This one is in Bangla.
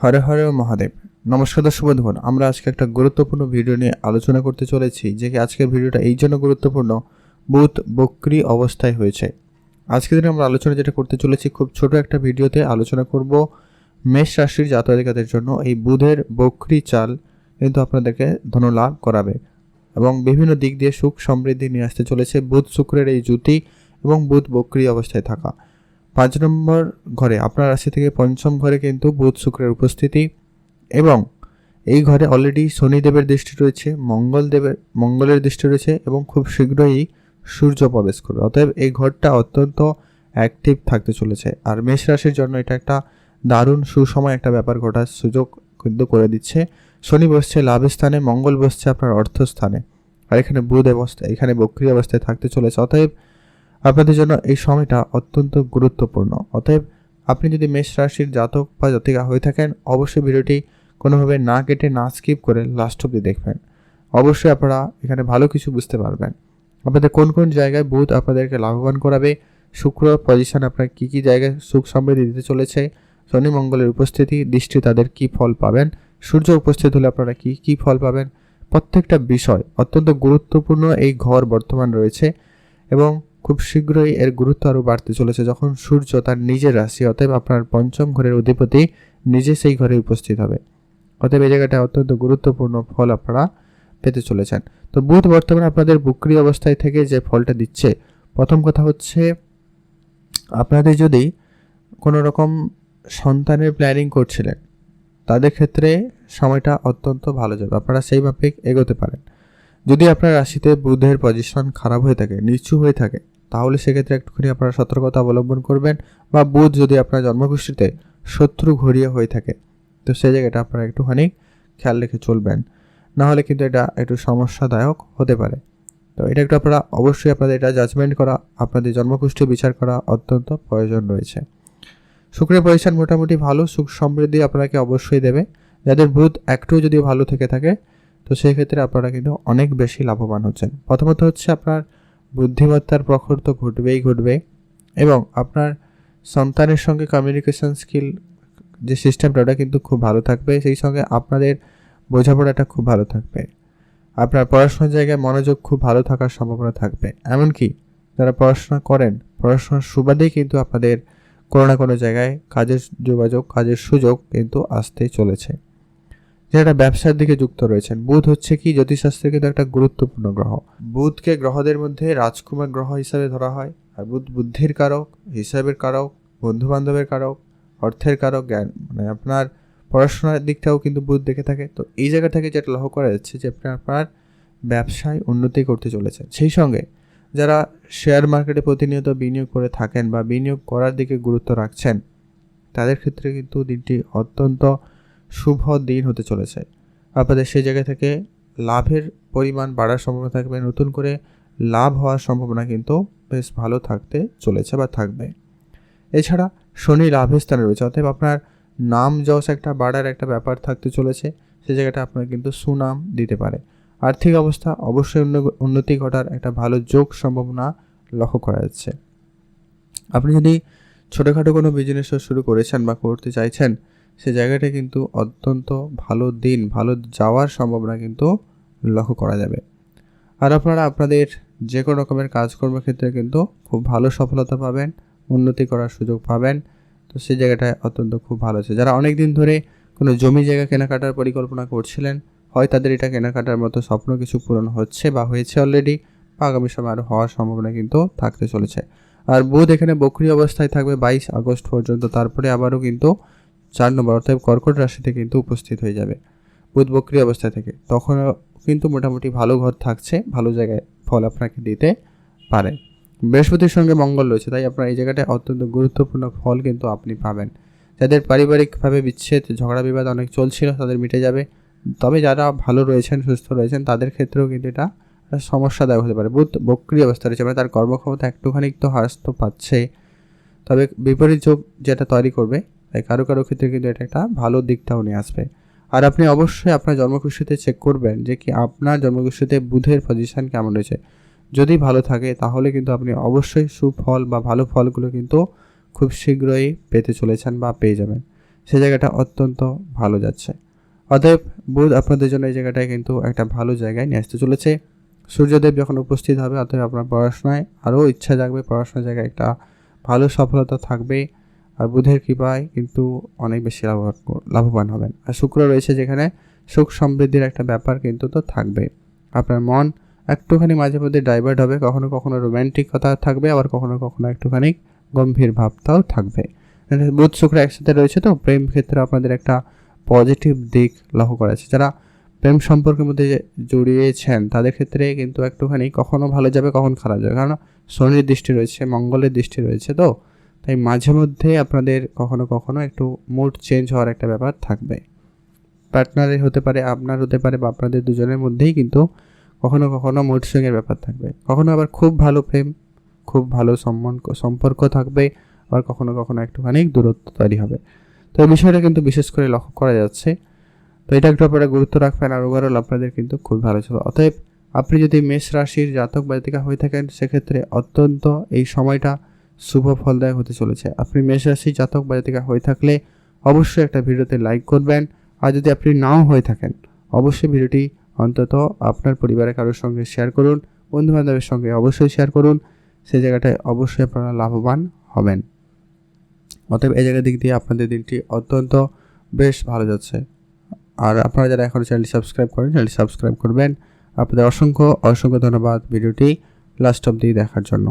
হরে হরে মহাদেব। নমস্কার দর্শক বন্ধুগণ, আমরা আজকে একটা গুরুত্বপূর্ণ ভিডিও নিয়ে আলোচনা করতে চলেছি, যে আজকের ভিডিওটা এই জন্য গুরুত্বপূর্ণ, বুধ বক্রি অবস্থায় হয়েছে। আজকের দিনে আমরা আলোচনা যেটা করতে চলেছি, খুব ছোট একটা ভিডিওতে আলোচনা করব মেষ রাশির জাতকাদের জন্য এই বুধের বক্রি চাল কিন্তু আপনাদেরকে ধনলাভ করাবে এবং বিভিন্ন দিক দিয়ে সুখ সমৃদ্ধি নিয়ে আসতে চলেছে, বুধ শুক্রের এই জুতি এবং বুধ বক্রি অবস্থায় থাকা। পাঁচ নম্বর ঘরে আপনার রাশি থেকে পঞ্চম ঘরে কিন্তু বুধ শুক্রের উপস্থিতি এবং এই ঘরে অলরেডি শনিদেবের দৃষ্টি রয়েছে মঙ্গল দেবের মঙ্গলের দৃষ্টি রয়েছে এবং খুব শীঘ্রই সূর্য প্রবেশ করবে। অতএব এই ঘরটা অত্যন্ত অ্যাক্টিভ থাকতে চলেছে। আর মেষ রাশির জন্য এটা একটা দারুণ সুসময় একটা ব্যাপার ঘটার সুযোগ কিন্তু করে দিচ্ছে। শনি বসছে লাভ স্থানে, মঙ্গল বসছে আপনার অর্থস্থানে। আর এখানে বুধ অবস্থা, এখানে বক্রি অবস্থায় থাকতে চলেছে। অতএব আপনাদের জন্য এই সময়টা অত্যন্ত গুরুত্বপূর্ণ। অতএব আপনি যদি মেষ রাশির জাতক বা জাতিকা হয়ে থাকেন, অবশ্যই ভিডিওটি কোনোভাবে না কেটে, না স্কিপ করে লাস্ট অব্দি দেখবেন। অবশ্যই আপনারা এখানে ভালো কিছু বুঝতে পারবেন। আপনাদের কোন কোন জায়গায় বুধ আপনাদেরকে লাভবান করাবে, শুক্র পজিশন আপনার কী কী জায়গায় সুখ সমৃদ্ধি দিতে চলেছে, শনি মঙ্গলের উপস্থিতি, দৃষ্টি তাদের কি ফল পাবেন, সূর্য উপস্থিত হলে আপনারা কি কি ফল পাবেন, প্রত্যেকটা বিষয় অত্যন্ত গুরুত্বপূর্ণ এই ঘর বর্তমান রয়েছে এবং খুব শীঘ্রই এর গুরুত্ব আরও বাড়তে চলেছে যখন সূর্য তার নিজের রাশি, অতএব আপনার পঞ্চম ঘরের অধিপতি নিজে সেই ঘরে উপস্থিত হবে। অতএব এই জায়গাটা অত্যন্ত গুরুত্বপূর্ণ ফল আপনারা পেতে চলেছেন। তো বুধ বর্তমানে আপনাদের বুকরি অবস্থায় থেকে যে ফলটা দিচ্ছে, প্রথম কথা হচ্ছে আপনাদের যদি কোনো রকম সন্তানের প্ল্যানিং করছিলেন, তাদের ক্ষেত্রে সময়টা অত্যন্ত ভালো যাবে। আপনারা সেই মাফিক এগোতে পারেন। যদি আপনার রাশিতে বুধের পজিশন খারাপ হয়ে থাকে, নিচু হয়ে থাকে তাহলে সেক্ষেত্রে একটুখানি আপনারা সতর্কতা অবলম্বন করবেন বা বুধ যদি আপনার জন্মগোষ্ঠীতে শত্রু ঘড়িয়ে হয়ে থাকে, তো সেই জায়গাটা আপনারা একটুখানি খেয়াল রেখে চলবেন। না হলে কিন্তু এটা একটু সমস্যাদায়ক হতে পারে। তো এটা একটু আপনারা অবশ্যই আপনাদের এটা জাজমেন্ট করা, আপনাদের জন্মগোষ্ঠী বিচার করা অত্যন্ত প্রয়োজন রয়েছে। শুক্রের পজিশন মোটামুটি ভালো, সুখ সমৃদ্ধি আপনাকে অবশ্যই দেবে। যাদের বুধ একটু যদি ভালো থেকে থাকে, তো সেই ক্ষেত্রে আপনারা কিন্তু অনেক বেশি লাভবান হচ্ছেন। প্রথমত হচ্ছে আপনার বুদ্ধিমত্তার প্রখর তো ঘটবেই ঘটবে। এবং আপনার সন্তানের সঙ্গে কমিউনিকেশন স্কিল যে সিস্টেমটা ওটা কিন্তু খুব ভালো থাকবে। সেই সঙ্গে আপনাদের বোঝাপড়াটা খুব ভালো থাকবে। আপনার পড়াশোনার জায়গায় মনোযোগ খুব ভালো থাকার সম্ভাবনা থাকবে। এমনকি যারা পড়াশোনা করেন, পড়াশোনার সুবাদেই কিন্তু আপনাদের কোনো না কোনো জায়গায় কাজের যোগাযোগ, কাজের সুযোগ কিন্তু আসতে চলেছে। যারা ব্যবসার দিকে যুক্ত রয়েছেন, বুধ হচ্ছে কি? জ্যোতিষশাস্ত্রের কিন্তু একটা গুরুত্বপূর্ণ গ্রহ। বুধকে গ্রহদের মধ্যে রাজকুমার গ্রহ হিসাবে ধরা হয়, আর বুধ বুদ্ধির কারক, হিসাবের কারক বন্ধু বান্ধবের কারক, অর্থের কারক, জ্ঞান। মানে আপনার পড়াশোনার দিকটাও কিন্তু বুধ দেখে থাকে। তো এই জায়গা থেকে যেটা লক্ষ্য করা যাচ্ছে যে, আপনি, আপনার ব্যবসায় উন্নতি করতে চলেছেন। সেই সঙ্গে যারা শেয়ার মার্কেটে প্রতিনিয়ত বিনিয়োগ করে থাকেন বা বিনিয়োগ করার দিকে গুরুত্ব রাখছেন, তাদের ক্ষেত্রে কিন্তু দিনটি অত্যন্ত শুভ দিন হতে চলেছে। আপনাদের সেই জায়গা থেকে লাভের পরিমাণ বাড়ার সম্ভাবনা থাকবে, নতুন করে লাভ হওয়ার সম্ভাবনা কিন্তু বেশ ভালো থাকতে চলেছে বা থাকবে। এছাড়া শনি লাভের স্থানে রয়েছে, অতএব আপনার নাম যশ একটা বাড়ার একটা ব্যাপার থাকতে চলেছে সেই জায়গাটা আপনার কিন্তু সুনাম দিতে পারে। আর্থিক অবস্থা অবশ্যই উন্নতি ঘটার একটা ভালো যোগ সম্ভাবনা লক্ষ্য করা যাচ্ছে। আপনি যদি ছোটোখাটো কোনো বিজনেসও শুরু করেছেন বা করতে চাইছেন সে জায়গাটা কিন্তু অত্যন্ত ভালো দিন, ভালো যাওয়ার সম্ভাবনা কিন্তু লক্ষ্য করা যাবে। আর আপনারা আপনাদের যে কোনো রকমের কাজকর্মের ক্ষেত্রে কিন্তু খুব ভালো সফলতা পাবেন, উন্নতি করার সুযোগ পাবেন। তো সেই জায়গাটায় অত্যন্ত খুব ভালো আছে। যারা অনেক দিন ধরে কোনো জমি জায়গা কেনাকাটার পরিকল্পনা করছিলেন, হয় তাদের এটা কেনাকাটার মতো স্বপ্ন কিছু পূরণ হচ্ছে বা হয়েছে অলরেডি বা আগামী সময় আরও হওয়ার সম্ভাবনা কিন্তু থাকতে চলেছে। আর বুধ এখানে বকরি অবস্থায় থাকবে বাইশ আগস্ট পর্যন্ত, তারপরে আবারও কিন্তু চার নম্বর অর্থাৎ কর্কট রাশিতে কিন্তু উপস্থিত হয়ে যাবে বুধ বক্রি অবস্থা থেকে। তখনও কিন্তু মোটামুটি ভালো ঘর থাকছে, ভালো জায়গায় ফল আপনাকে দিতে পারে। বৃহস্পতির সঙ্গে মঙ্গল রয়েছে, তাই আপনার এই জায়গাটায় অত্যন্ত গুরুত্বপূর্ণ ফল কিন্তু আপনি পাবেন। যাদের পারিবারিকভাবে বিচ্ছেদ, ঝগড়া বিবাদ অনেক চলছিল, তাদের মিটে যাবে। তবে যারা ভালো রয়েছেন, সুস্থ রয়েছেন, তাদের ক্ষেত্রেও কিন্তু এটা সমস্যাদায়ক হতে পারে। বুধ বক্রি অবস্থা রয়েছে মানে তার কর্মক্ষমতা একটুখানি তো হ্রাস তো পাচ্ছে। তবে বিপরীত যোগ যেটা তৈরি করবে তাই কারও কারও ক্ষেত্রে কিন্তু এটা একটা ভালো দিকটাও নিয়ে আসবে। আর আপনি অবশ্যই আপনার জন্মকুষ্ঠিতে চেক করবেন যে কি আপনার জন্মকুষ্ঠিতে বুধের পজিশন কেমন রয়েছে। যদি ভালো থাকে তাহলে কিন্তু আপনি অবশ্যই সুফল বা ভালো ফলগুলো কিন্তু খুব শীঘ্রই পেতে চলেছেন বা পেয়ে যাবেন। সে জায়গাটা অত্যন্ত ভালো যাচ্ছে। অতএব বুধ আপনাদের জন্য এই জায়গাটায় কিন্তু একটা ভালো জায়গায় নিয়ে আসতে চলেছে। সূর্যদেব যখন উপস্থিত হবে, অতএব আপনার পড়াশোনায় আরও ইচ্ছা জাগবে, পড়াশোনার জায়গায় একটা ভালো সফলতা থাকবে। আর বুধের কৃপায় কিন্তু অনেক বেশি লাভবান লাভবান হবেন। আর শুক্র রয়েছে যেখানে সুখ সমৃদ্ধির একটা ব্যাপার কিন্তু তো থাকবে। আপনার মন একটুখানি মাঝে মধ্যে ডাইভার্ট হবে, কখনো কখনো রোম্যান্টিক কথা থাকবে, আবার কখনো কখনো একটুখানি গম্ভীর ভাবটাও থাকবে। বুধ শুক্র একসাথে রয়েছে তো, প্রেম ক্ষেত্রে আপনাদের একটা পজিটিভ দিক লক্ষ্য করা আছে। যারা প্রেম সম্পর্কের মধ্যে জড়িয়েছেন, তাদের ক্ষেত্রে কিন্তু একটুখানি কখনো ভালো যাবে, কখন খারাপ যাবে। কারণ শনির দৃষ্টি রয়েছে, মঙ্গলের দৃষ্টি রয়েছে তো। তাই মাঝে মধ্যে আপনাদের কখনো কখনো একটু মুড চেঞ্জ হওয়ার একটা ব্যাপার থাকবে। পার্টনারের হতে পারে, আপনার হতে পারে বা আপনাদের দুজনের মধ্যেই কিন্তু কখনো কখনো মুড সুইংয়ের ব্যাপার থাকবে। কখনো আবার খুব ভালো প্রেম, খুব ভালো সম্মান, সম্পর্ক থাকবে, আবার কখনো কখনো একটুখানি দূরত্ব তৈরি হবে। তো এই বিষয়টা কিন্তু বিশেষ করে লক্ষ্য করা যাচ্ছে। তো এটা একটু আপনারা গুরুত্ব রাখবেন আর ওভারঅল আপনাদের কিন্তু খুব ভালো ছিল অতএব আপনি যদি মেষ রাশির জাতক বা জাতিকা হয়ে থাকেন, সেক্ষেত্রে অত্যন্ত এই সময়টা শুভ ফলদায়ক হতে চলেছে। আপনি মেষ রাশির জাতক বা জাতিকা হয়ে থাকলে অবশ্যই একটা ভিডিওতে লাইক করবেন। আর যদি আপনি নাও হয়ে থাকেন, অবশ্যই ভিডিওটি অন্তত আপনার পরিবারের কারোর সঙ্গে শেয়ার করুন, বন্ধুবান্ধবের সঙ্গে অবশ্যই শেয়ার করুন। সেই জায়গাটায় অবশ্যই আপনারা লাভবান হবেন। অতএব এই জায়গার দিক দিয়ে আপনাদের দিনটি অত্যন্ত বেশ ভালো যাচ্ছে। আর আপনারা যারা এখনও চ্যানেলটি সাবস্ক্রাইব করেন চ্যানেলটি সাবস্ক্রাইব করবেন। আপনাদের অসংখ্য অসংখ্য ধন্যবাদ ভিডিওটি লাস্ট অবধি দেখার জন্য।